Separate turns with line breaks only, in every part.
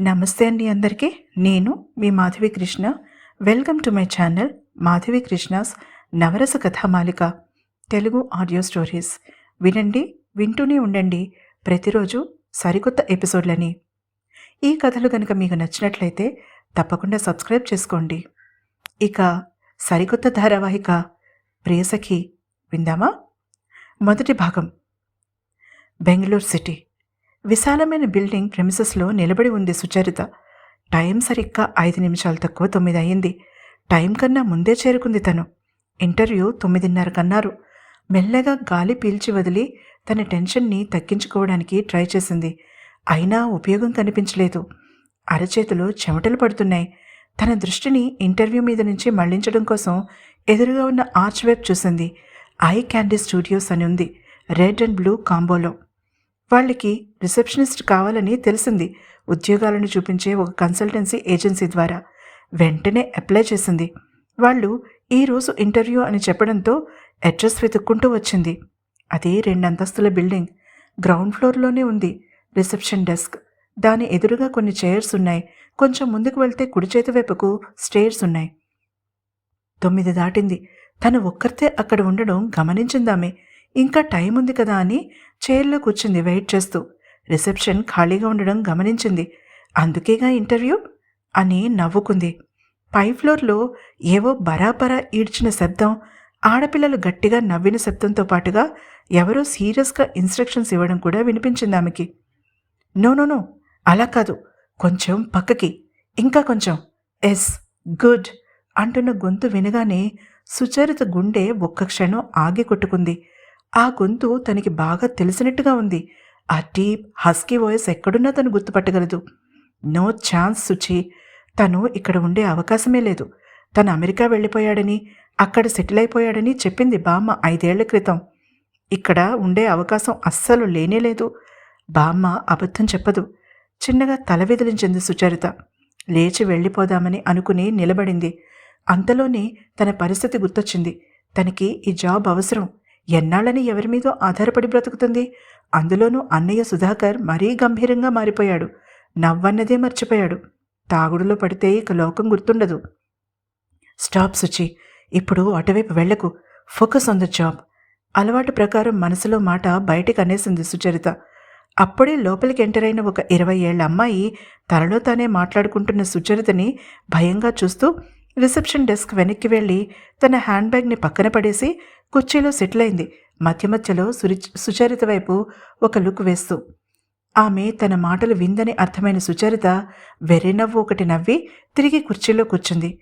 నమస్తే అండి అందరికీ. నేను మీ Madhavi Krishna. Welcome to my channel Madhavi Krishna's Navarasa Kathamalika Telugu audio stories. వినండి వింటూనే ఉండండి. ప్రతిరోజు సరికొత్త ఎపిసోడ్లని. ఈ కథలు కనుక మీకు నచ్చినట్లయితే తప్పకుండా సబ్స్క్రైబ్ చేసుకోండి. ఇక సరికొత్త ధారావాహిక ప్రియసఖి విందామా? మొదటి భాగం. బెంగళూరు సిటీ. విశాలమైన బిల్డింగ్ ప్రెమిసెస్లో నిలబడి ఉంది సుచరిత. టైం సరిగ్గా ఐదు నిమిషాలు తక్కువ తొమ్మిది అయింది. టైం కన్నా ముందే చేరుకుంది తను. ఇంటర్వ్యూ తొమ్మిదిన్నర కన్నారు. మెల్లగా గాలి పీల్చి వదిలి తన టెన్షన్ని తగ్గించుకోవడానికి ట్రై చేసింది. అయినా ఉపయోగం కనిపించలేదు. అరచేతులు చెమటలు పడుతున్నాయి. తన దృష్టిని ఇంటర్వ్యూ మీద నుంచి మళ్ళించడం కోసం ఎదురుగా ఉన్న ఆర్చ్ వైపు చూసింది. ఐ క్యాండీ స్టూడియోస్ అని ఉంది. రెడ్ అండ్ బ్లూ కాంబోలో. వాళ్ళకి రిసెప్షనిస్ట్ కావాలని తెలిసింది. ఉద్యోగాలను చూపించే ఒక కన్సల్టెన్సీ ఏజెన్సీ ద్వారా వెంటనే అప్లై చేసింది. వాళ్ళు ఈరోజు ఇంటర్వ్యూ అని చెప్పడంతో అడ్రస్ వెతుక్కుంటూ వచ్చింది. అది రెండంతస్తుల బిల్డింగ్. గ్రౌండ్ ఫ్లోర్లోనే ఉంది. Reception desk. దాని ఎదురుగా కొన్ని చైర్స్ ఉన్నాయి. కొంచెం ముందుకు వెళ్తే కుడి చేతి వైపుకు స్టేర్స్ ఉన్నాయి. తొమ్మిది దాటింది. తను ఒక్కరితే అక్కడ ఉండడం గమనించిందామె. ఇంకా టైం ఉంది కదా అని చైర్లో కూర్చుంది వెయిట్ చేస్తూ. రిసెప్షన్ ఖాళీగా ఉండడం గమనించింది. అందుకేగా ఇంటర్వ్యూ? అని నవ్వుకుంది. పై ఫ్లోర్లో ఏవో బరాబరా ఈడ్చిన శబ్దం ఆడపిల్లలు గట్టిగా నవ్విన శబ్దంతో పాటుగా ఎవరో సీరియస్గా ఇన్స్ట్రక్షన్స్ ఇవ్వడం కూడా వినిపించింది ఆమెకి. నో నో నో అలా కాదు. కొంచెం పక్కకి. ఇంకా కొంచెం. ఎస్ గుడ్ అంటున్న గొంతు వినగానే సుచరిత గుండె ఒక్క క్షణం ఆగి కొట్టుకుంది. ఆ గొంతు తనకి బాగా తెలిసినట్టుగా ఉంది. ఆ డీప్ హస్కీ వాయిస్ ఎక్కడున్నా తను గుర్తుపట్టగలదు. No chance Suchi. తను ఇక్కడ ఉండే అవకాశమే లేదు. తను అమెరికా వెళ్ళిపోయాడని అక్కడ సెటిల్ అయిపోయాడని చెప్పింది బామ్మ ఐదేళ్ళ క్రితం. ఇక్కడ ఉండే అవకాశం అస్సలు లేనే లేదు. బామ్మ అబద్ధం చెప్పదు. చిన్నగా తల విదిలించింది సుచరిత. లేచి వెళ్ళిపోదామని అనుకుని నిలబడింది. అంతలోనే తన పరిస్థితి గుర్తొచ్చింది. తనకి ఈ జాబ్ అవసరం. ఎన్నాళ్ళని ఎవరి మీదో ఆధారపడి బ్రతుకుతుంది? అందులోనూ అన్నయ్య సుధాకర్ మరీ గంభీరంగా మారిపోయాడు. నవ్వన్నదే మర్చిపోయాడు. తాగుడులో పడితే ఇక లోకం గుర్తుండదు. స్టాప్ సుచి ఇప్పుడు అటువైపు వెళ్ళకు ఫోకస్ ఆన్ ద జాబ్. అలవాటు ప్రకారం మనసులో మాట బయటికి అనేసింది సుచరిత. అప్పుడే లోపలికి ఎంటర్ అయిన ఒక ఇరవై ఏళ్ళ అమ్మాయి తనలో తానే మాట్లాడుకుంటున్న సుచరితని భయంగా చూస్తూ రిసెప్షన్ డెస్క్ వెనక్కి వెళ్ళి తన హ్యాండ్ బ్యాగ్ని పక్కన పడేసి కుర్చీలో సెటిల్ అయింది. మధ్య మధ్యలో సురి సుచరిత వైపు ఒక లుక్ వేస్తూ ఆమె తన మాటలు విందని అర్థమైన సుచరిత వెర్రినవ్వు ఒకటి నవ్వి తిరిగి కుర్చీలో కూర్చుంది.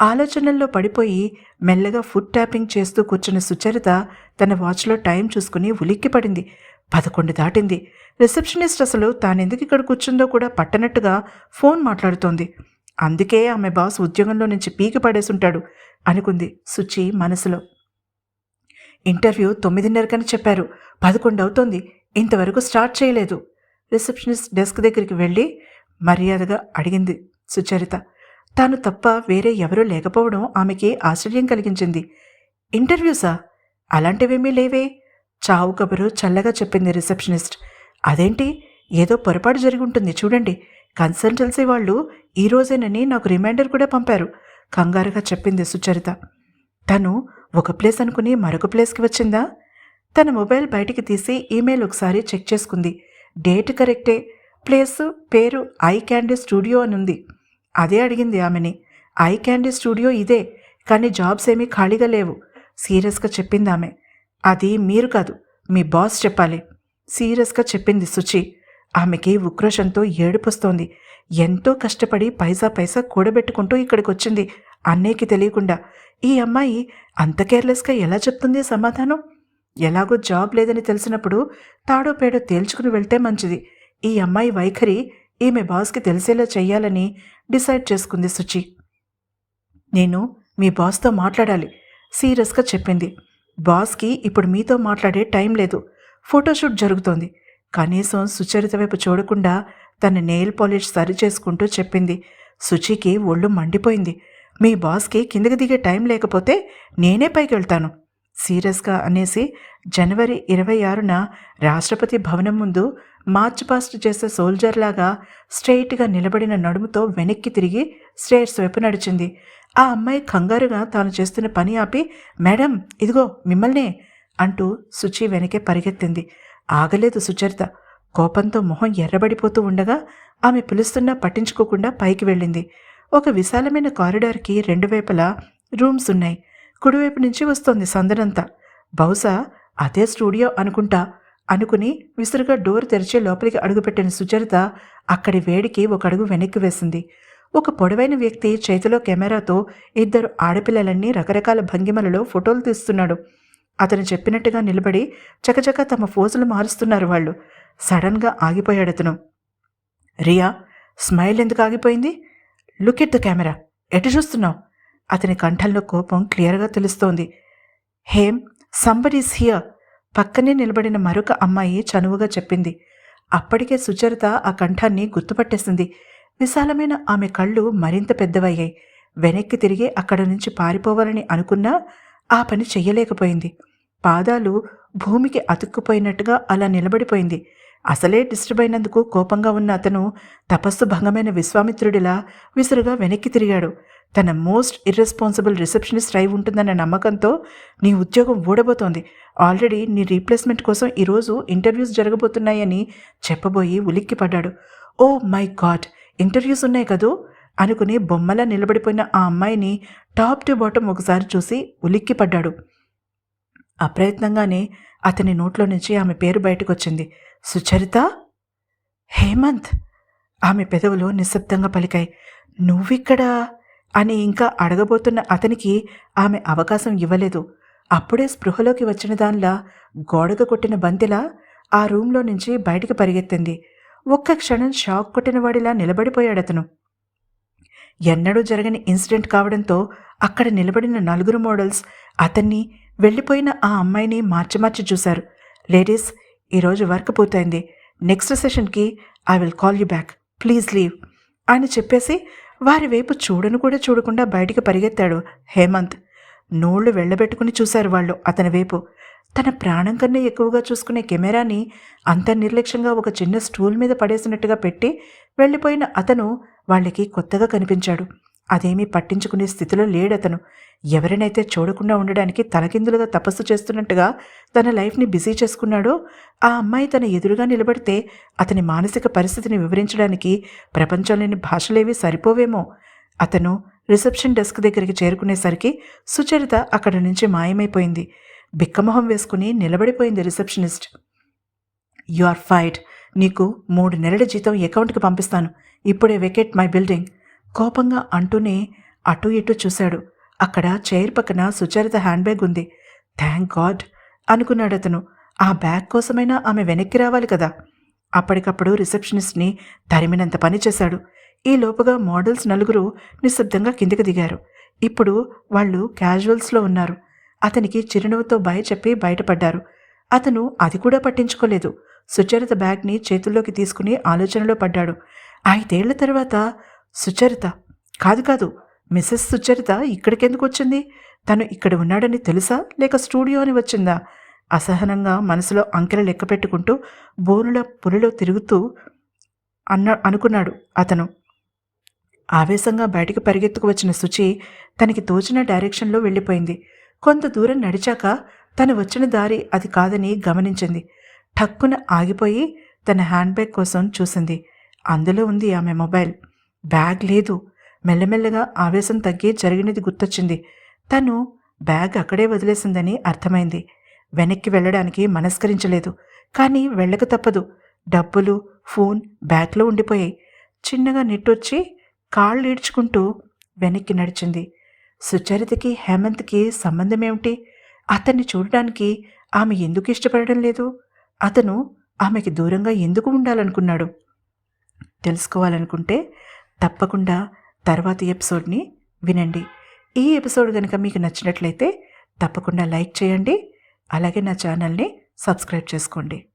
ఆలోచనల్లో పడిపోయి మెల్లగా ఫుడ్ ట్యాపింగ్ చేస్తూ కూర్చున్న సుచరిత తన వాచ్లో టైం చూసుకుని ఉలిక్కి పడింది. పదకొండు దాటింది. రిసెప్షనిస్ట్ అసలు తానెందుకు ఇక్కడ కూర్చుందో కూడా పట్టనట్టుగా ఫోన్ మాట్లాడుతోంది. అందుకే ఆమె బాస్ ఉద్యోగంలో నుంచి పీకి పడేసుంటాడు అనుకుంది సుచి మనసులో. ఇంటర్వ్యూ తొమ్మిదిన్నరకని చెప్పారు పదకొండు అవుతోంది ఇంతవరకు స్టార్ట్ చేయలేదు. రిసెప్షనిస్ట్ డెస్క్ దగ్గరికి వెళ్ళి మర్యాదగా అడిగింది సుచరిత. తాను తప్ప వేరే ఎవరూ లేకపోవడం ఆమెకి ఆశ్చర్యం కలిగించింది. ఇంటర్వ్యూసా? అలాంటివేమీ లేవే చావు కబురు చల్లగా చెప్పింది రిసెప్షనిస్ట్. అదేంటి? ఏదో పొరపాటు జరిగి ఉంటుంది చూడండి. కన్సల్టెన్సీ వాళ్ళు ఈ రోజేనని నాకు రిమైండర్ కూడా పంపారు. కంగారుగా చెప్పింది సుచరిత. తను ఒక ప్లేస్ అనుకుని మరొక ప్లేస్కి వచ్చిందా? తన మొబైల్ బయటికి తీసి ఈమెయిల్ ఒకసారి చెక్ చేసుకుంది. డేట్ కరెక్టే. ప్లేసు పేరు ఐ క్యాండీ స్టూడియో అని ఉంది అదే అడిగింది ఆమెని. ఐ క్యాండీ స్టూడియో ఇదే కానీ జాబ్స్ ఏమీ ఖాళీగా లేవు. సీరియస్గా చెప్పింది ఆమె. అది మీరు కాదు మీ బాస్ చెప్పాలి. సీరియస్గా చెప్పింది సుచి. ఆమెకి ఉక్రోషంతో ఏడుపొస్తోంది. ఎంతో కష్టపడి పైసా పైసా కూడబెట్టుకుంటూ ఇక్కడికి వచ్చింది అన్నయ్యకి తెలియకుండా ఈ అమ్మాయి అంత కేర్లెస్గా ఎలా చెప్తుంది సమాధానం? ఎలాగో జాబ్ లేదని తెలిసినప్పుడు తాడో పేడో తేల్చుకుని వెళ్తే మంచిది. ఈ అమ్మాయి వైఖరి ఈమె బాస్కి తెలిసేలా చెయ్యాలని డిసైడ్ చేసుకుంది సుచి. నేను మీ బాస్తో మాట్లాడాలి సీరియస్గా చెప్పింది. బాస్కి ఇప్పుడు మీతో మాట్లాడే టైం లేదు. ఫోటోషూట్ జరుగుతోంది. కనీసం సుచరిత వైపు చూడకుండా తన నెయిల్ పాలిష్ సరి చేసుకుంటూ చెప్పింది. సుచికి ఒళ్ళు మండిపోయింది. మీ బాస్కి కిందకి దిగే టైం లేకపోతే నేనే పైకి వెళ్తాను. సీరియస్గా అనేసి జనవరి ఇరవై ఆరున రాష్ట్రపతి భవనం ముందు మార్చ్ పాస్ట్ చేసే సోల్జర్ లాగా స్ట్రెయిట్గా నిలబడిన నడుముతో వెనక్కి తిరిగి స్టేర్స్ వైపు నడిచింది. ఆ అమ్మాయి కంగారుగా తాను చేస్తున్న పని ఆపి మేడం ఇదిగో మిమ్మల్నే అంటూ శుచి వెనకే పరిగెత్తింది. ఆగలేదు సుచరిత. కోపంతో మొహం ఎర్రబడిపోతూ ఉండగా ఆమె పిలుస్తున్నా పట్టించుకోకుండా పైకి వెళ్ళింది. ఒక విశాలమైన కారిడార్కి రెండు వైపులా రూమ్స్ ఉన్నాయి. కుడివైపు నుంచి వస్తోంది సందనంతా. బహుశా అదే స్టూడియో అనుకుంటా అనుకుని విసురుగా డోర్ తెరిచి లోపలికి అడుగుపెట్టిన సుచరిత అక్కడి వేడికి ఒక అడుగు వెనక్కి వేసింది. ఒక పొడవైన వ్యక్తి చేతిలో కెమెరాతో ఇద్దరు ఆడపిల్లలన్నీ రకరకాల భంగిమలలో ఫోటోలు తీస్తున్నాడు. అతను చెప్పినట్టుగా నిలబడి చకచక తమ ఫోజులు మారుస్తున్నారు వాళ్ళు. సడన్గా ఆగిపోయాడు అతను. రియా స్మైల్ ఎందుకు ఆగిపోయింది? లుక్ ఎట్ ద కెమెరా ఎటు చూస్తున్నావు? అతని కంఠంలో కోపం క్లియర్గా తెలుస్తోంది. హేమ్ సంబడీస్ హియర్ పక్కనే నిలబడిన మరొక అమ్మాయి చనువుగా చెప్పింది. అప్పటికే సుచరిత ఆ కంఠాన్ని గుర్తుపట్టేసింది. విశాలమైన ఆమె కళ్ళు మరింత పెద్దవయ్యాయి. వెనక్కి తిరిగి అక్కడ నుంచి పారిపోవాలని అనుకున్నా ఆ పని చెయ్యలేకపోయింది. పాదాలు భూమికి అతుక్కుపోయినట్టుగా అలా నిలబడిపోయింది. అసలే డిస్టర్బ్ అయినందుకు కోపంగా ఉన్న అతను తపస్సు భంగమైన విశ్వామిత్రుడిలా విసురుగా వెనక్కి తిరిగాడు. తన మోస్ట్ ఇర్రెస్పాన్సిబుల్ రిసెప్షనిస్ట్ అయి ఉంటుందన్న నమ్మకంతో నీ ఉద్యోగం ఊడబోతోంది. ఆల్రెడీ నీ రీప్లేస్మెంట్ కోసం ఈరోజు ఇంటర్వ్యూస్ జరగబోతున్నాయని చెప్పబోయి ఉలిక్కిపడ్డాడు ఓ మై గాడ్! ఇంటర్వ్యూస్ ఉన్నాయి కదూ? అనుకుని బొమ్మలా నిలబడిపోయిన ఆ అమ్మాయిని టాప్ టు బాటం ఒకసారి చూసి ఉలిక్కిపడ్డాడు అప్రయత్నంగానే అతని నోట్లో నుంచి ఆమె పేరు బయటకొచ్చింది. సుచరిత? హేమంత్? ఆమె పెదవులు నిశ్శబ్దంగా పలికాయి. నువ్విక్కడా? అని ఇంకా అడగబోతున్న అతనికి ఆమె అవకాశం ఇవ్వలేదు. అప్పుడే స్పృహలోకి వచ్చిన దానిలా గోడకు కొట్టిన బంతిలా ఆ రూంలో నుంచి బయటికి పరిగెత్తింది. ఒక్క క్షణం షాక్ కొట్టిన వాడిలా నిలబడిపోయాడు అతను ఎన్నడూ జరగని ఇన్సిడెంట్ కావడంతో అక్కడ నిలబడిన నలుగురు మోడల్స్ అతన్ని వెళ్ళిపోయిన ఆ అమ్మాయిని మార్చి మార్చి చూశారు. లేడీస్ ఈరోజు వర్క్ పూర్తయింది. Next సెషన్కి I will call you back. Please leave. అని చెప్పేసి వారి వైపు చూడను కూడా చూడకుండా బయటికి పరిగెత్తాడు హేమంత్. నోళ్ళు వెళ్ళబెట్టుకుని చూశారు వాళ్ళు అతని వైపు. తన ప్రాణం కన్నా ఎక్కువగా చూసుకునే కెమెరాని అంత నిర్లక్ష్యంగా ఒక చిన్న స్టూల్ మీద పడేసినట్టుగా పెట్టి వెళ్ళిపోయిన అతను వాళ్ళకి కొత్తగా కనిపించాడు. అదేమీ పట్టించుకునే స్థితిలో లేడతను. ఎవరినైతే చూడకుండా ఉండడానికి తలకిందులుగా తపస్సు చేస్తున్నట్టుగా తన లైఫ్ని బిజీ చేసుకున్నాడో ఆ అమ్మాయి తన ఎదురుగా నిలబడితే అతని మానసిక పరిస్థితిని వివరించడానికి ప్రపంచంలోని భాషలేవి సరిపోవేమో. అతను రిసెప్షన్ డెస్క్ దగ్గరికి చేరుకునేసరికి సుచరిత అక్కడి నుంచి మాయమైపోయింది. బిక్కమొహం వేసుకుని నిలబడిపోయింది రిసెప్షనిస్ట్. You are fight. నీకు మూడు నెలల జీతం అకౌంట్కి పంపిస్తాను. ఇప్పుడే వెకెట్ మై బిల్డింగ్. కోపంగా అంటూనే అటు ఇటు చూశాడు. అక్కడ చైర్ పక్కన సుచరిత హ్యాండ్ బ్యాగ్ ఉంది. Thank God! అనుకున్నాడు అతను. ఆ బ్యాగ్ కోసమైనా ఆమె వెనక్కి రావాలి కదా. అప్పటికప్పుడు రిసెప్షనిస్ట్ని తరిమినంత పని చేశాడు. ఈ లోపుగా మోడల్స్ నలుగురు నిశ్శబ్దంగా కిందికి దిగారు. ఇప్పుడు వాళ్ళు క్యాజువల్స్లో ఉన్నారు. అతనికి చిరునవ్వుతో భయ చెప్పి బయటపడ్డారు. అతను అది కూడా పట్టించుకోలేదు. సుచరిత బ్యాగ్ని చేతుల్లోకి తీసుకుని ఆలోచనలో పడ్డాడు. ఐదేళ్ళ తర్వాత సుచరిత. కాదు కాదు మిస్సెస్ సుచరిత ఇక్కడికెందుకు వచ్చింది? తను ఇక్కడ ఉన్నాడని తెలుసా? లేక స్టూడియో అని వచ్చిందా? అసహనంగా మనసులో అంకెలు లెక్క పెట్టుకుంటూ బోనుల పులిలో తిరుగుతూ అన్న అనుకున్నాడు అతను. ఆవేశంగా బయటికి పరిగెత్తుకు వచ్చిన శుచి తనకి తోచిన డైరెక్షన్లో వెళ్ళిపోయింది. కొంత దూరం నడిచాక తను వచ్చిన దారి అది కాదని గమనించింది. ఠక్కున ఆగిపోయి తన హ్యాండ్ బ్యాగ్ కోసం చూసింది. అందులో ఉంది ఆమె మొబైల్. బ్యాగ్ లేదు. మెల్లమెల్లగా ఆవేశం తగ్గి జరిగినది గుర్తొచ్చింది. తను బ్యాగ్ అక్కడే వదిలేసిందని అర్థమైంది. వెనక్కి వెళ్ళడానికి మనస్కరించలేదు. కానీ వెళ్ళక తప్పదు. డబ్బులు ఫోన్ బ్యాగ్లో ఉండిపోయాయి. చిన్నగా నెట్టొచ్చి కాళ్ళు ఈడ్చుకుంటూ వెనక్కి నడిచింది. సుచరితకి హేమంత్కి సంబంధం ఏమిటి అతన్ని చూడడానికి ఆమె ఎందుకు ఇష్టపడడం లేదు? అతను ఆమెకి దూరంగా ఎందుకు ఉండాలనుకున్నాడు? తెలుసుకోవాలనుకుంటే తప్పకుండా తర్వాతి ఎపిసోడ్ని వినండి. ఈ ఎపిసోడ్ కనుక మీకు నచ్చినట్లయితే తప్పకుండా లైక్ చేయండి. అలాగే నా ఛానల్ని సబ్స్క్రైబ్ చేసుకోండి.